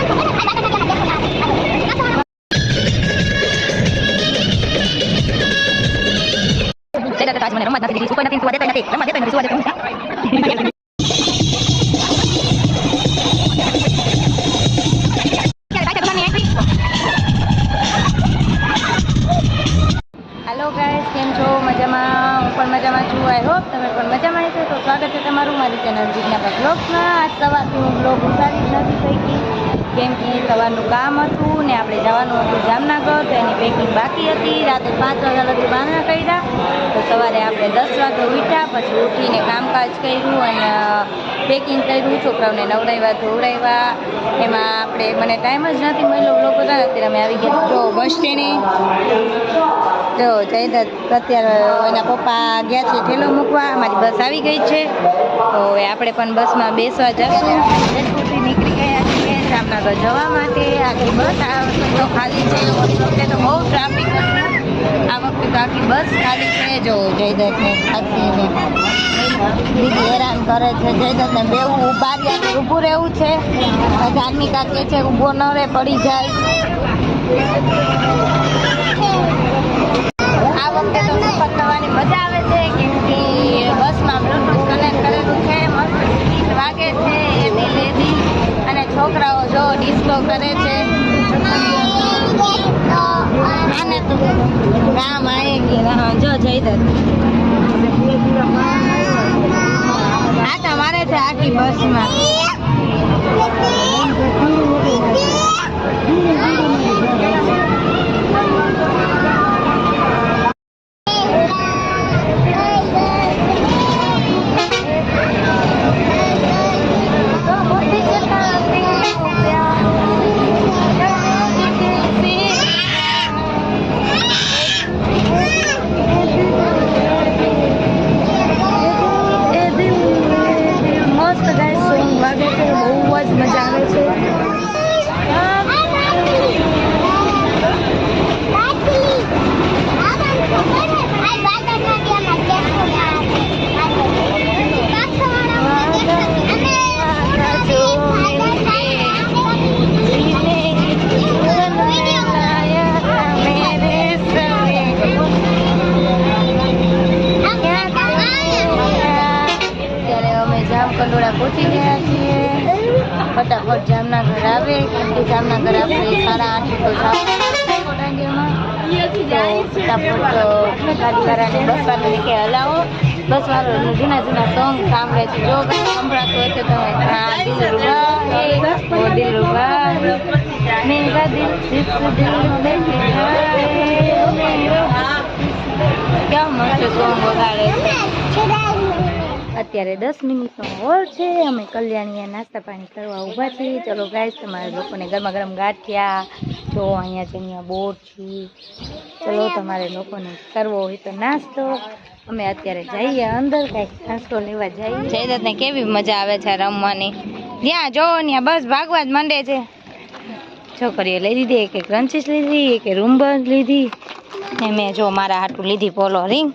Hello guys કેમ છો? મજામાં? હું પણ મજામાં છું. આઈ હોપ તમે પણ મજામાં છો તો સ્વાગત છે તમારું મારી ચેનલ જીજ્ઞાપા બ્લોગ્સમાં આજ સવારથી હું બ્લોગ ઉતારી નથી શકી. કેમ કે સવારનું કામ હતું ને આપણે જવાનું હતું જામનગર, તો એની પેકિંગ બાકી હતી. રાતે પાંચ વાગ્યા લગી બહાના કર્યા. તો સવારે આપણે દસ વાગે ઉઠ્યા, પછી ઉઠીને કામકાજ કર્યું અને પેકિંગ કર્યું. છોકરાઓને નવડાવ્યા, ધોવડાવ્યા. એમાં આપણે, મને ટાઈમ જ નથી મળ્યો બ્લોગ હતા અત્યારે અમે આવી ગયા તો બસ સ્ટેન્ડે જો જયદત્ત અત્યારે એના પપ્પા ગયા છે ઠેલો મૂકવા. અમારી બસ આવી ગઈ છે. તો આપણે પણ બસમાં બેસવા જશું. નીકળી ગયા જામનગર જવા માટે આખી બસ આ તો ખાલી છે તો બહુ ટ્રાફિક હતું. આ વખતે તો આખી બસ ખાલી છે, જો જયદત્તને ખાતીને દીદી હેરાન કરે છે. જયદત્તને બેવું ઊભા રહ્યા ઊભું રહેવું છે. ધાર્મિકા કે છે, ઊભો ન રહે પડી જાય આ વખતે તો સફર કરવાની મજા આવે છે કેમ કે બસમાં બ્લૂટૂથ કનેક્ટ કરેલું છે મસ્ત ગીત વાગે છે એની લેડી અને છોકરાઓ જો ડિસ્કો કરે છે. આને જો જઈ દે હા તમારે છે આખી બસમાં. રહ્યા છીએ ફટાફટ જામનગર આવે કેમકે જામનગર આપણે સાડા આઠ તો ફટાફટ ગાડીવાળાને બસવાળાને કે હલાવો. બસવાળાનું જૂના જૂના સોંગ સાંભળે છે. જો સંભળાતું હોય તો તમે હા દિલ રૂબા ઓ દિલ રૂબા ક્યાં મસ્ત સોંગ વગાડે છે. અત્યારે દસ મિનિટનો હોલ છે. અમે કલ્યાણીએ નાસ્તા પાણી કરવા ઊભા છીએ. ચલો ગાય તમારે લોકોને ગરમા ગરમ ગાંઠિયા જો અહીંયા છે અહીંયા બોટ છે. ચલો તમારે લોકોને કરવો હોય તો નાસ્તો. અમે અત્યારે જઈએ અંદર કાંઈક નાસ્તો લેવા જઈએ. જયદત્તને કેવી મજા આવે છે રમવાની? ત્યાં જો ત્યાં બસ ભાગવા જ માંડે છે. છોકરીઓ લઈ દીધી એક એક ક્રંચીસ લીધી એક રૂમબસ લીધી. ને મેં જો મારા હાટું લીધી પોલો રિંગ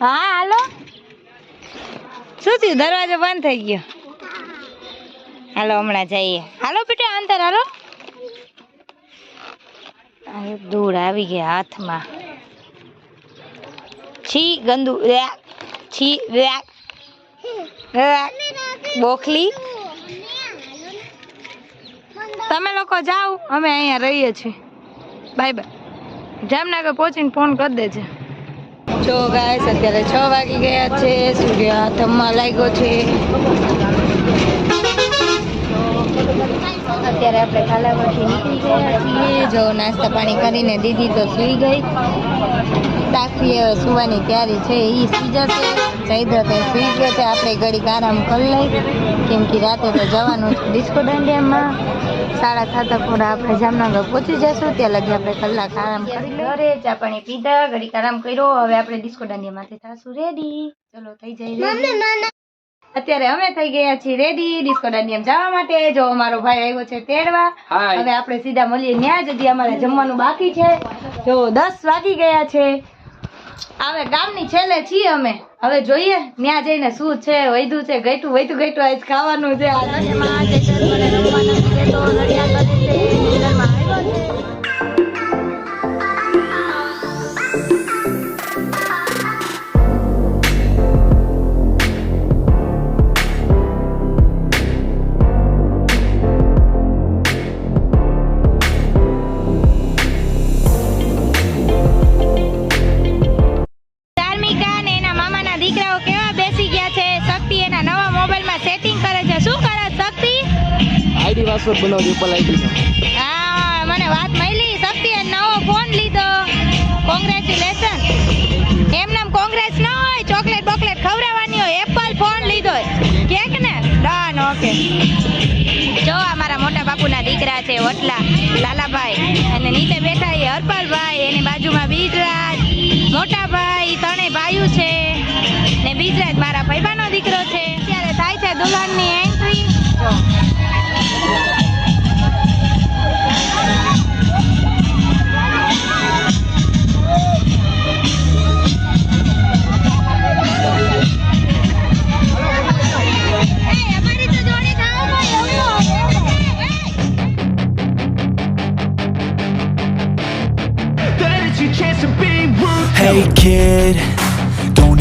હા હાલો. શું દરવાજો બંધ થઈ ગયો. હાલો, હમણાં જઈએ. હાલો, બેટા અંદર હાલો. ધૂળ આવી ગયા હાથમાં. છી, ગંદુ છી બોખલી. તમે લોકો જાઓ, અમે અહીંયા રહીએ છીએ. Bye bye. જામનગર પહોંચીને ફોન કરી દેજે. જો ગાય અત્યારે છ વાગી ગયા છે, સૂર્ય હાથમાં લાગ્યો છે. અત્યારે આપણે કાલાવડથી નીકળી ગયા છીએ. જો નાસ્તા પાણી કરીને દીદી તો સૂઈ ગઈ. તાકીએ સુવાની તૈયારી છે એ સૂઈ જશે જયદ્રથ એ સુઈ ગયો છે આપણે ઘડીક આરામ કરી લઈ કેમ કે રાતે તો જવાનું છે ડિસ્કો દાંડિયામાં. સાડા સાત પૂરા આપણે જામનગર પહોંચી જશું ત્યાં લગી આપણે કલાક આરામ કરી ઘરે ચા પાણી પીધા ઘડીક આરામ કર્યો હવે આપણે ડિસ્કો દાંડિયામાંથી થશું રેડી ચલો થઈ જાય અત્યારે અમે થઈ ગયા છીએ રેડી ડિસ્કો દાંડિયામાં જવા માટે. જો અમારો ભાઈ આવ્યો છે તેડવા હવે આપણે સીધા મળીએ. ત્યાં જ હજી અમારે જમવાનું બાકી છે. જો દસ વાગી ગયા છે. હવે ગામની છેલ્લે છીએ અમે. હવે જોઈએ ત્યાં જઈને શું છે વૈધું છે ગઈટું વૈધું ગઈટું આજ ખાવાનું છે આજે માં પાસવર્ડ બનાવજો ઉપર આઈડી હા, મને વાત મળી. સત્ય નવો ફોન લીધો. કોંગ્રેચ્યુલેશન એમ નામ કોંગ્રેસ ન હોય ચોકલેટ બોકલેટ ખવડાવવાની હોય એપલ ફોન લીધો કેક ને? ડન ઓકે જો અમારા મોટા બાપુના દીકરા છે વટલા લાલાભાઈ. અને નીચે બેઠા એ હરપાલભાઈ. એની બાજુમાં બીજરાજ. મોટાભાઈ ત્રણેય ભાઈઓ છે. ને બીજરાજ મારા ભાઈબાનો દીકરો છે. અત્યારે થાય છે દુલ્હનની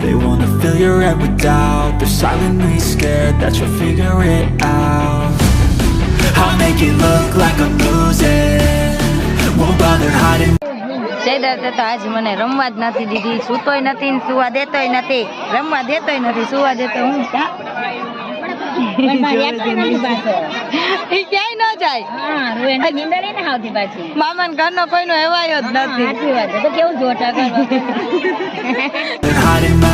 They wanna fill your head with doubt They're silently scared that you'll figure it out I'll make it look like I'm losing Won't bother hiding જયદાદા તો આજ મને રમવા જ નથી દીધી સૂતોય નથી ને સુવા દેતોય નથી રમવા દેતોય નથી સુવા દેતો હું ક્યાંય ન જાય મામાન ઘરનો કોઈનો એવાયો જ નથી કેવું hiding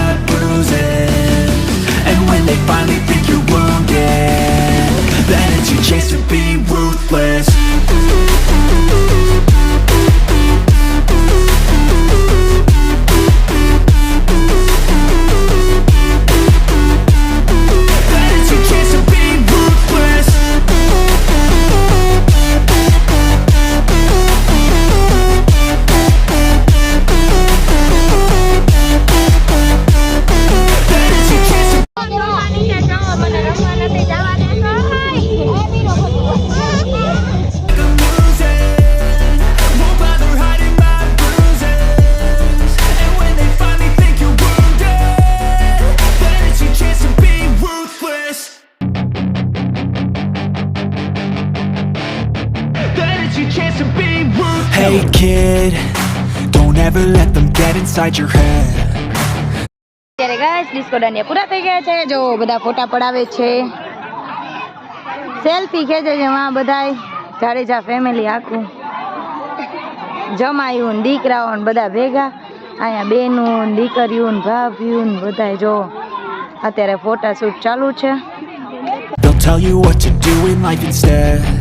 they finally think you're wounded Then it's your chance to be inside your head. ત્યારે ગાઈસ ડિસ્કો દાંડિયા પૂરા થઈ ગયા છે. જો બધા ફોટા પડાવે છે. સેલ્ફી ખેંચે છે માં બધાય. જાડેજા ફેમિલી આખું. જમાયું ને દીકરાઓ ને બધા ભેગા. અહીંયા બેનું દીકરીયું ને ભાભીયું ને બધાય જો અત્યારે ફોટા શૂટ ચાલુ છે. They'll tell you what to do in life instead.